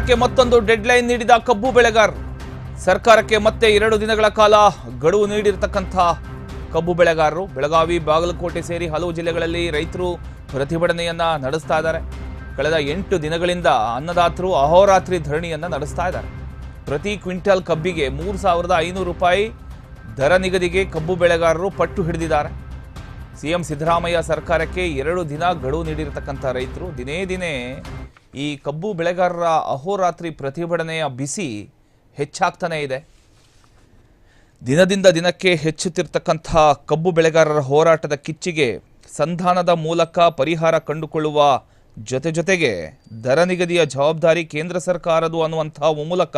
ಸರ್ಕಾರಕ್ಕೆ ಮತ್ತೊಂದು ಡೆಡ್ಲೈನ್ ನೀಡಿದ ಕಬ್ಬು ಬೆಳೆಗಾರರು. ಸರ್ಕಾರಕ್ಕೆ ಮತ್ತೆ ಎರಡು ದಿನಗಳ ಕಾಲ ಗಡುವು ನೀಡಿರತಕ್ಕಂಥ ಕಬ್ಬು ಬೆಳೆಗಾರರು. ಬೆಳಗಾವಿ, ಬಾಗಲಕೋಟೆ ಸೇರಿ ಹಲವು ಜಿಲ್ಲೆಗಳಲ್ಲಿ ರೈತರು ಪ್ರತಿಭಟನೆಯನ್ನ ನಡೆಸ್ತಾ ಇದ್ದಾರೆ. ಕಳೆದ ಎಂಟು ದಿನಗಳಿಂದ ಅನ್ನದಾತರು ಅಹೋರಾತ್ರಿ ಧರಣಿಯನ್ನ ನಡೆಸ್ತಾ ಇದ್ದಾರೆ. ಪ್ರತಿ ಕ್ವಿಂಟಲ್ ಕಬ್ಬಿಗೆ ಮೂರು ಸಾವಿರದ ಐನೂರು ರೂಪಾಯಿ ದರ ನಿಗದಿಗೆ ಕಬ್ಬು ಬೆಳೆಗಾರರು ಪಟ್ಟು ಹಿಡಿದಿದ್ದಾರೆ. ಸಿಎಂ ಸಿದ್ದರಾಮಯ್ಯ ಸರ್ಕಾರಕ್ಕೆ ಎರಡು ದಿನ ಗಡುವು ನೀಡಿರತಕ್ಕಂಥ ರೈತರು ದಿನೇ ದಿನೇ ಈ ಕಬ್ಬು ಬೆಳೆಗಾರರ ಅಹೋರಾತ್ರಿ ಪ್ರತಿಭಟನೆಯ ಬಿಸಿ ಹೆಚ್ಚಾಗ್ತಾನೇ ಇದೆ. ದಿನದಿಂದ ದಿನಕ್ಕೆ ಹೆಚ್ಚುತ್ತಿರ್ತಕ್ಕಂಥ ಕಬ್ಬು ಬೆಳೆಗಾರರ ಹೋರಾಟದ ಕಿಚ್ಚಿಗೆ ಸಂಧಾನದ ಮೂಲಕ ಪರಿಹಾರ ಕಂಡುಕೊಳ್ಳುವ ಜೊತೆ ಜೊತೆಗೆ ದರ ನಿಗದಿಯ ಜವಾಬ್ದಾರಿ ಕೇಂದ್ರ ಸರ್ಕಾರದು ಅನ್ನುವಂಥ ಮೂಲಕ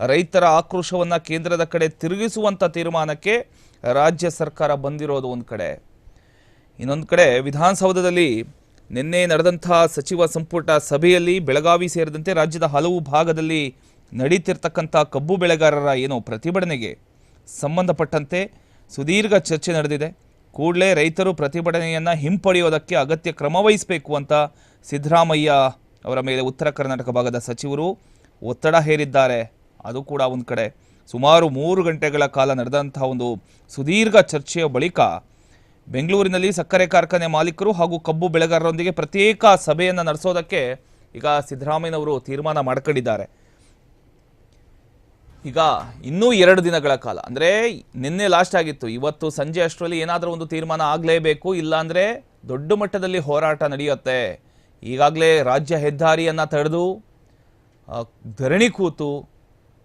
ರೈತರ ಆಕ್ರೋಶವನ್ನು ಕೇಂದ್ರದ ಕಡೆ ತಿರುಗಿಸುವಂಥ ತೀರ್ಮಾನಕ್ಕೆ ರಾಜ್ಯ ಸರ್ಕಾರ ಬಂದಿರೋದು ಒಂದು ಕಡೆ. ಇನ್ನೊಂದು ಕಡೆ ವಿಧಾನಸೌಧದಲ್ಲಿ ನಿನ್ನೆ ನಡೆದಂತಹ ಸಚಿವ ಸಂಪುಟ ಸಭೆಯಲ್ಲಿ ಬೆಳಗಾವಿ ಸೇರಿದಂತೆ ರಾಜ್ಯದ ಹಲವು ಭಾಗದಲ್ಲಿ ನಡೀತಿರ್ತಕ್ಕಂಥ ಕಬ್ಬು ಬೆಳೆಗಾರರ ಏನೋ ಪ್ರತಿಭಟನೆಗೆ ಸಂಬಂಧಪಟ್ಟಂತೆ ಸುದೀರ್ಘ ಚರ್ಚೆ ನಡೆದಿದೆ. ಕೂಡಲೇ ರೈತರು ಪ್ರತಿಭಟನೆಯನ್ನು ಹಿಂಪಡೆಯೋದಕ್ಕೆ ಅಗತ್ಯ ಕ್ರಮ ವಹಿಸಬೇಕು ಅಂತ ಸಿದ್ದರಾಮಯ್ಯ ಅವರ ಮೇಲೆ ಉತ್ತರ ಕರ್ನಾಟಕ ಭಾಗದ ಸಚಿವರು ಒತ್ತಡ ಹೇರಿದ್ದಾರೆ. ಅದು ಕೂಡ ಒಂದು ಕಡೆ. ಸುಮಾರು ಮೂರು ಗಂಟೆಗಳ ಕಾಲ ನಡೆದಂತಹ ಒಂದು ಸುದೀರ್ಘ ಚರ್ಚೆಯ ಬಳಿಕ ಬೆಂಗಳೂರಿನಲ್ಲಿ ಸಕ್ಕರೆ ಕಾರ್ಖಾನೆ ಮಾಲೀಕರು ಹಾಗೂ ಕಬ್ಬು ಬೆಳೆಗಾರರೊಂದಿಗೆ ಪ್ರತ್ಯೇಕ ಸಭೆಯನ್ನು ನಡೆಸೋದಕ್ಕೆ ಈಗ ಸಿದ್ದರಾಮಯ್ಯನವರು ತೀರ್ಮಾನ ಮಾಡ್ಕೊಂಡಿದ್ದಾರೆ. ಈಗ ಇನ್ನೂ ಎರಡು ದಿನಗಳ ಕಾಲ, ಅಂದರೆ ನಿನ್ನೆ ಲಾಸ್ಟ್ ಆಗಿತ್ತು. ಇವತ್ತು ಸಂಜೆ ಅಷ್ಟರಲ್ಲಿ ಏನಾದರೂ ಒಂದು ತೀರ್ಮಾನ ಆಗಲೇಬೇಕು ಇಲ್ಲಾಂದರೆ ದೊಡ್ಡ ಮಟ್ಟದಲ್ಲಿ ಹೋರಾಟ ನಡೆಯುತ್ತೆ. ಈಗಾಗಲೇ ರಾಜ್ಯ ಹೆದ್ದಾರಿಯನ್ನು ತಡೆದು ಧರಣಿ ಕೂತು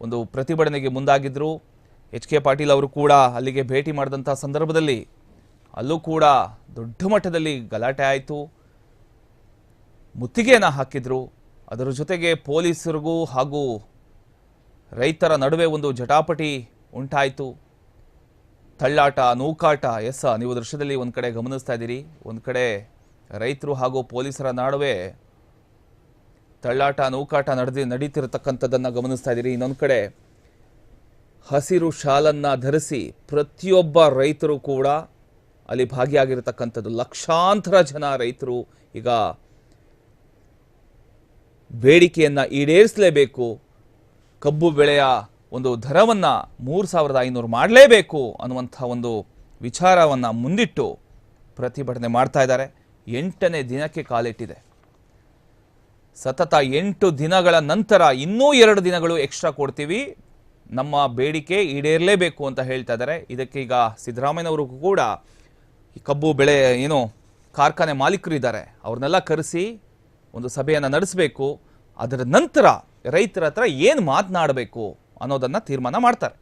ಒಂದು ಪ್ರತಿಭಟನೆಗೆ ಮುಂದಾಗಿದ್ದರು ಎಚ್ ಕೆ ಪಾಟೀಲ್ ಅವರು ಕೂಡ ಅಲ್ಲಿಗೆ ಭೇಟಿ ಮಾಡಿದಂಥ ಸಂದರ್ಭದಲ್ಲಿ ಅಲ್ಲೂ ಕೂಡ ದೊಡ್ಡ ಮಟ್ಟದಲ್ಲಿ ಗಲಾಟೆ ಆಯಿತು. ಮುತ್ತಿಗೆಯನ್ನು ಹಾಕಿದ್ರು. ಅದರ ಜೊತೆಗೆ ಪೊಲೀಸರಿಗೂ ಹಾಗೂ ರೈತರ ನಡುವೆ ಒಂದು ಜಟಾಪಟಿ ಉಂಟಾಯಿತು. ತಳ್ಳಾಟ, ನೂಕಾಟ, ಎಸ್, ನೀವು ದೃಶ್ಯದಲ್ಲಿ ಒಂದು ಕಡೆ ಗಮನಿಸ್ತಾ ಇದ್ದೀರಿ. ಒಂದು ಕಡೆ ರೈತರು ಹಾಗೂ ಪೊಲೀಸರ ನಡುವೆ ತಳ್ಳಾಟ, ನೂಕಾಟ ನಡೆದಿ, ನಡೀತಿರತಕ್ಕಂಥದ್ದನ್ನು ಗಮನಿಸ್ತಾ ಇದ್ದೀರಿ. ಇನ್ನೊಂದು ಕಡೆ ಹಸಿರು ಶಾಲನ್ನು ಧರಿಸಿ ಪ್ರತಿಯೊಬ್ಬ ರೈತರು ಕೂಡ ಅಲ್ಲಿ ಭಾಗಿಯಾಗಿರತಕ್ಕಂಥದ್ದು. ಲಕ್ಷಾಂತರ ಜನ ರೈತರು ಈಗ ಬೇಡಿಕೆಯನ್ನು ಈಡೇರಿಸಲೇಬೇಕು. ಕಬ್ಬು ಬೆಳೆಯ ಒಂದು ದರವನ್ನು ಮೂರು ಸಾವಿರದ ಐನೂರು ಮಾಡಲೇಬೇಕು ಅನ್ನುವಂಥ ಒಂದು ವಿಚಾರವನ್ನು ಮುಂದಿಟ್ಟು ಪ್ರತಿಭಟನೆ ಮಾಡ್ತಾ ಇದ್ದಾರೆ. ಎಂಟನೇ ದಿನಕ್ಕೆ ಕಾಲಿಟ್ಟಿದೆ. ಸತತ ಎಂಟು ದಿನಗಳ ನಂತರ ಇನ್ನೂ ಎರಡು ದಿನಗಳು ಎಕ್ಸ್ಟ್ರಾ ಕೊಡ್ತೀವಿ. ನಮ್ಮ ಬೇಡಿಕೆ ಈಡೇರಲೇಬೇಕು ಅಂತ ಹೇಳ್ತಾ ಇದ್ದಾರೆ. ಇದಕ್ಕೆ ಈಗ ಸಿದ್ದರಾಮಯ್ಯನವರು ಕೂಡ ಈ ಕಬ್ಬು ಬೆಳೆ ಏನು ಕಾರ್ಖಾನೆ ಮಾಲೀಕರು ಇದ್ದಾರೆ ಅವ್ರನ್ನೆಲ್ಲ ಕರೆಸಿ ಒಂದು ಸಭೆಯನ್ನು ನಡೆಸಬೇಕು. ಅದರ ನಂತರ ರೈತರ ಹತ್ರ ಏನು ಮಾತನಾಡಬೇಕು ಅನ್ನೋದನ್ನು ತೀರ್ಮಾನ ಮಾಡ್ತಾರೆ.